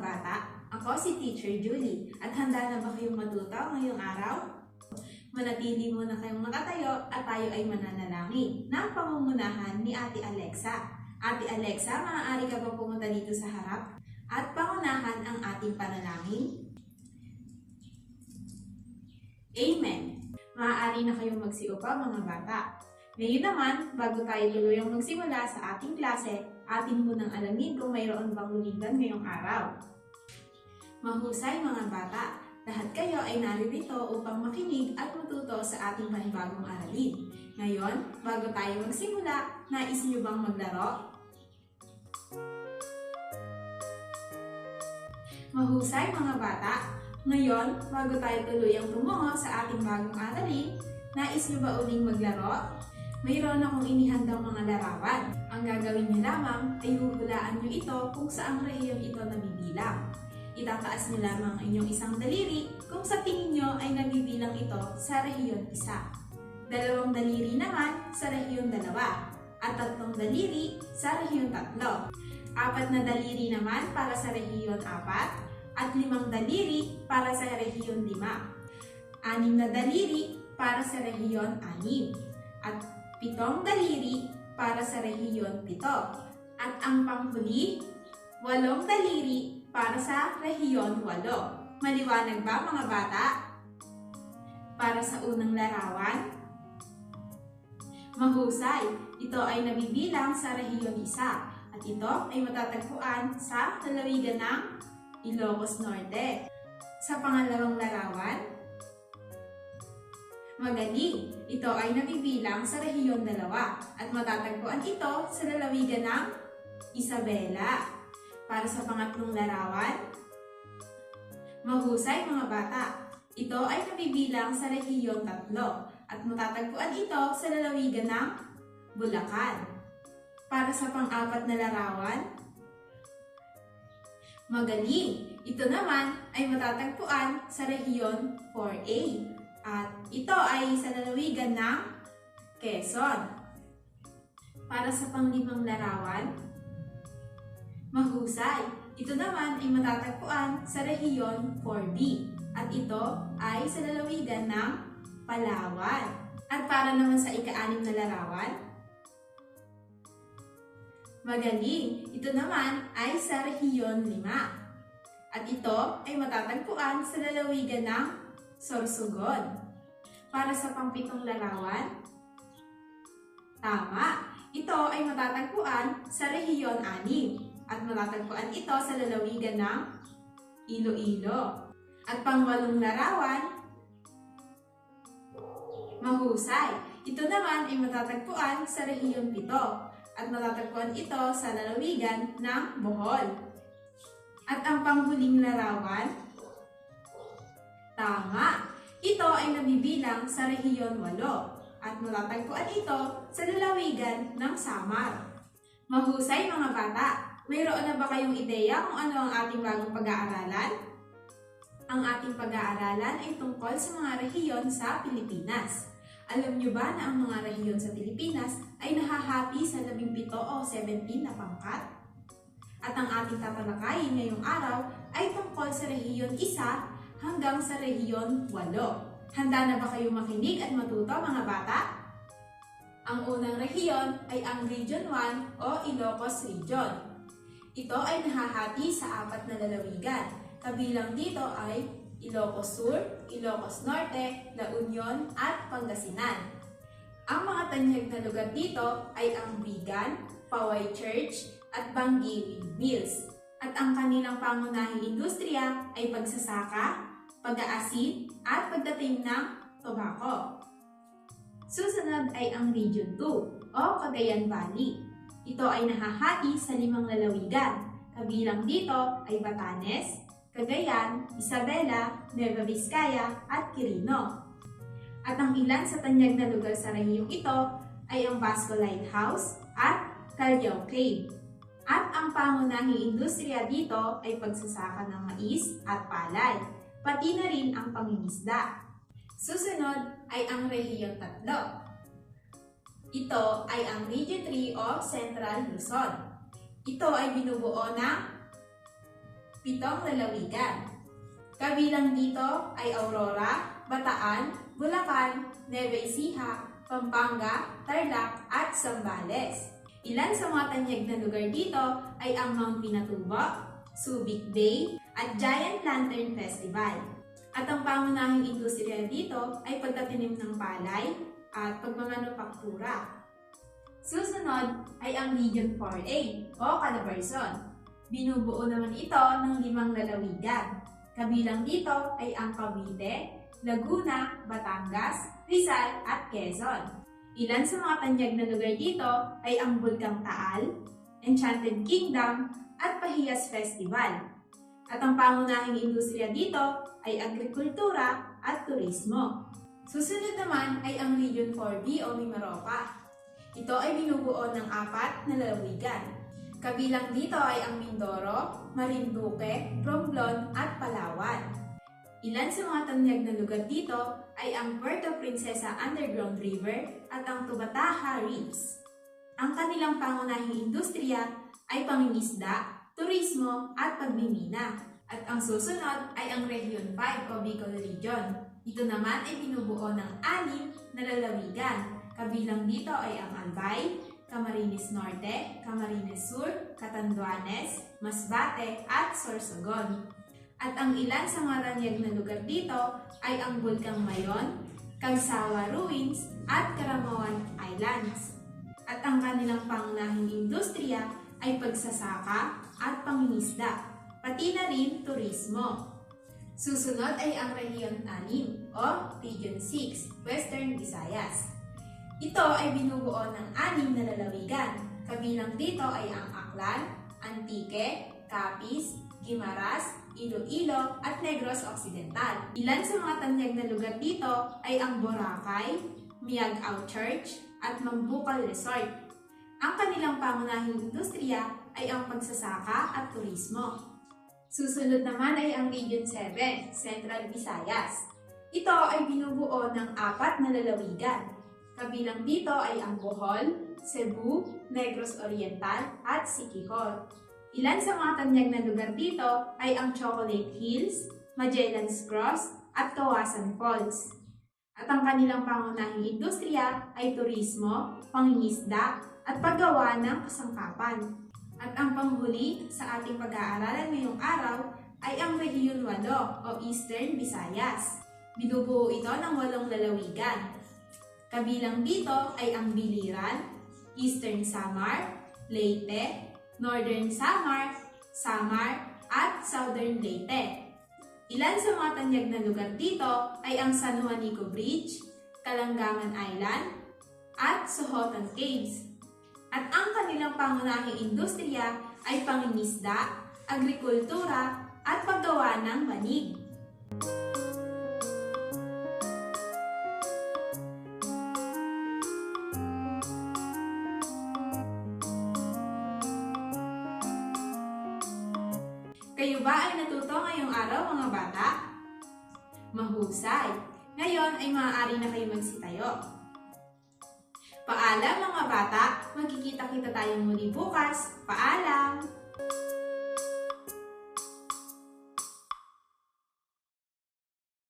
bata. Ako si Teacher Julie at handa na ba kayong matuto ngayong araw? Manatili muna kayong nakatayo at tayo ay mananalangin ng pamumunahan ni Ate Alexa. Ate Alexa, maaari ka ba pumunta dito sa harap at pangunahan ang ating panalangin? Amen. Maaari na kayong magsiupa mga bata. Ngayon naman, bago tayo tuluyang magsimula sa ating klase, atin munang alamin kung mayroon bang lumigan ngayong araw. Mahusay mga bata, lahat kayo ay naririto upang makinig at matuto sa ating panibagong aralin. Ngayon, bago tayo magsimula, nais niyo bang maglaro? Mahusay mga bata, ngayon, bago tayo tuluyang tumungo sa ating bagong aralin, nais niyo ba uling maglaro? Mayroon akong inihandang mga larawan. Ang gagawin niyo lamang ay huhulaan niyo ito kung saang rehiyon ito nabibilang. Itataas niyo lamang ang inyong isang daliri kung sa tingin niyo ay nabibilang ito sa rehiyon isa. Dalawang daliri naman sa rehiyon dalawa. At tatlong daliri sa rehiyon tatlo. Apat na daliri naman para sa rehiyon apat. At limang daliri para sa rehiyon lima. Anim na daliri para sa rehiyon anim. At pitong daliri para sa rehiyon pito. At ang panghuli, walong daliri para sa rehiyon walo. Maliwanag ba mga bata? Para sa unang larawan, mahusay. Ito ay nabibilang sa rehiyon isa. At ito ay matatagpuan sa lalawigan ng Ilocos Norte. Sa pangalawang larawan, Magaling. Ito ay nabibilang sa rehiyon dalawa at matatagpuan ito sa lalawigan ng Isabela. Para sa pangatlong larawan, mahusay mga bata. Ito ay nabibilang sa rehiyon tatlo at matatagpuan ito sa lalawigan ng Bulacan. Para sa pang-apat na larawan, magaling. Ito naman ay matatagpuan sa rehiyon 4A at ito ay sa lalawigan ng Quezon. Para sa panglimang larawan, mahusay. Ito naman ay matatagpuan sa rehiyon 4B at ito ay sa lalawigan ng Palawan. At para naman sa ika-anim na larawan, magaling. Ito naman ay sa rehiyon 5 at ito ay matatagpuan sa lalawigan ng Sorsogon. Para sa pampitong larawan, tama. Ito ay matatagpuan sa rehiyon 6 at matatagpuan ito sa lalawigan ng Iloilo. At pangwalong larawan, mahusay. Ito naman ay matatagpuan sa rehiyon 7 at matatagpuan ito sa lalawigan ng Bohol. At ang panghuling larawan, Tama! Ito ay nabibilang sa rehiyon 8 at matatagpuan ito sa lalawigan ng Samar. Mahusay mga bata! Mayroon na ba kayong ideya kung ano ang ating bagong pag-aaralan? Ang ating pag-aaralan ay tungkol sa mga rehiyon sa Pilipinas. Alam niyo ba na ang mga rehiyon sa Pilipinas ay nahahati sa 17 o 17 na pangkat? At ang ating tatalakayin ngayong araw ay tungkol sa rehiyon 1 hanggang sa rehiyon 8. Handa na ba kayong makinig at matuto mga bata? Ang unang rehiyon ay ang Region 1 o Ilocos Region. Ito ay nahahati sa apat na lalawigan. Kabilang dito ay Ilocos Sur, Ilocos Norte, La Union at Pangasinan. Ang mga tanyag na lugar dito ay ang Bigan, Paway Church at Bangi Mills. At ang kanilang pangunahing industriya ay pagsasaka, pag-aasin at pagdating ng tobacco. Susunod ay ang Region 2 o Cagayan Valley. Ito ay nahahati sa limang lalawigan. Kabilang dito ay Batanes, Cagayan, Isabela, Nueva Vizcaya at Quirino. At ang ilan sa tanyag na lugar sa rehiyong ito ay ang Basco Lighthouse at Callao Cave. At ang pangunahing industriya dito ay pagsasaka ng mais at palay, pati na rin ang pangingisda. Susunod ay ang Rehiyon 3. Ito ay ang Region 3 o Central Luzon. Ito ay binubuo ng pitong lalawigan. Kabilang dito ay Aurora, Bataan, Bulacan, Nueva Ecija, Pampanga, Tarlac at Zambales. Ilan sa mga tanyag na lugar dito ay ang Mount Pinatubo, Subic Bay, at Giant Lantern Festival. At ang pangunahing industriya dito ay pagtatinim ng palay at pagmamanupaktura. Susunod ay ang Region 4A o Calabarzon. Binubuo naman ito ng limang lalawigan. Kabilang dito ay ang Cavite, Laguna, Batangas, Rizal at Quezon. Ilan sa mga tanyag na lugar dito ay ang Bulkang Taal, Enchanted Kingdom at Pahiyas Festival. At ang pangunahing industriya dito ay agrikultura at turismo. Susunod naman ay ang Region 4B o Mimaropa. Ito ay binubuo ng apat na lalawigan. Kabilang dito ay ang Mindoro, Marinduque, Romblon at Palawan. Ilan sa mga tanyag na lugar dito ay ang Puerto Princesa Underground River at ang Tubataha Reefs. Ang kanilang pangunahing industriya ay pangingisda, turismo at pagmimina. At ang susunod ay ang Region 5 o Bicol Region. Ito naman ay binubuo ng anim na lalawigan. Kabilang dito ay ang Albay, Camarines Norte, Camarines Sur, Catanduanes, Masbate at Sorsogon. At ang ilan sa mga tanyag na lugar dito ay ang Bulkang Mayon, Kagsawa Ruins at Karamawan Islands. At ang kanilang pangunahing industriya ay pagsasaka at pangingisda, pati na rin turismo. Susunod ay ang Region 6 o Region 6, Western Visayas. Ito ay binubuo ng anim na lalawigan. Kabilang dito ay ang Aklan, Antique, Capiz, Guimaras, Iloilo at Negros Occidental. Ilan sa mga tanyag na lugar dito ay ang Boracay, Miagao Church at Mambukal Resort. Ang kanilang pangunahing industriya ay ang pagsasaka at turismo. Susunod naman ay ang Region 7, Central Visayas. Ito ay binubuo ng apat na lalawigan. Kabilang dito ay ang Bohol, Cebu, Negros Oriental at Siquijor. Ilan sa mga tanyag na lugar dito ay ang Chocolate Hills, Magellan's Cross at Kawasan Falls. At ang kanilang pangunahing industriya ay turismo, pangingisda at paggawa ng kasangkapan. At ang panghuli sa ating pag-aaralan ngayong araw ay ang Region 8 o Eastern Visayas. Binubuo ito ng walong lalawigan. Kabilang dito ay ang Biliran, Eastern Samar, Leyte, Northern Samar, Samar, at Southern Leyte. Ilan sa mga tanyag na lugar dito ay ang San Juanico Bridge, Kalangangan Island, at Sohotan Caves. At ang kanilang pangunahing industriya ay pangingisda, agrikultura, at paggawa ng banig. Kayo ba ay natuto ngayong araw mga bata? Mahusay! Ngayon ay maaari na kayo magsitayo. Paalam mga bata, magkikita-kita tayong muli bukas. Paalam!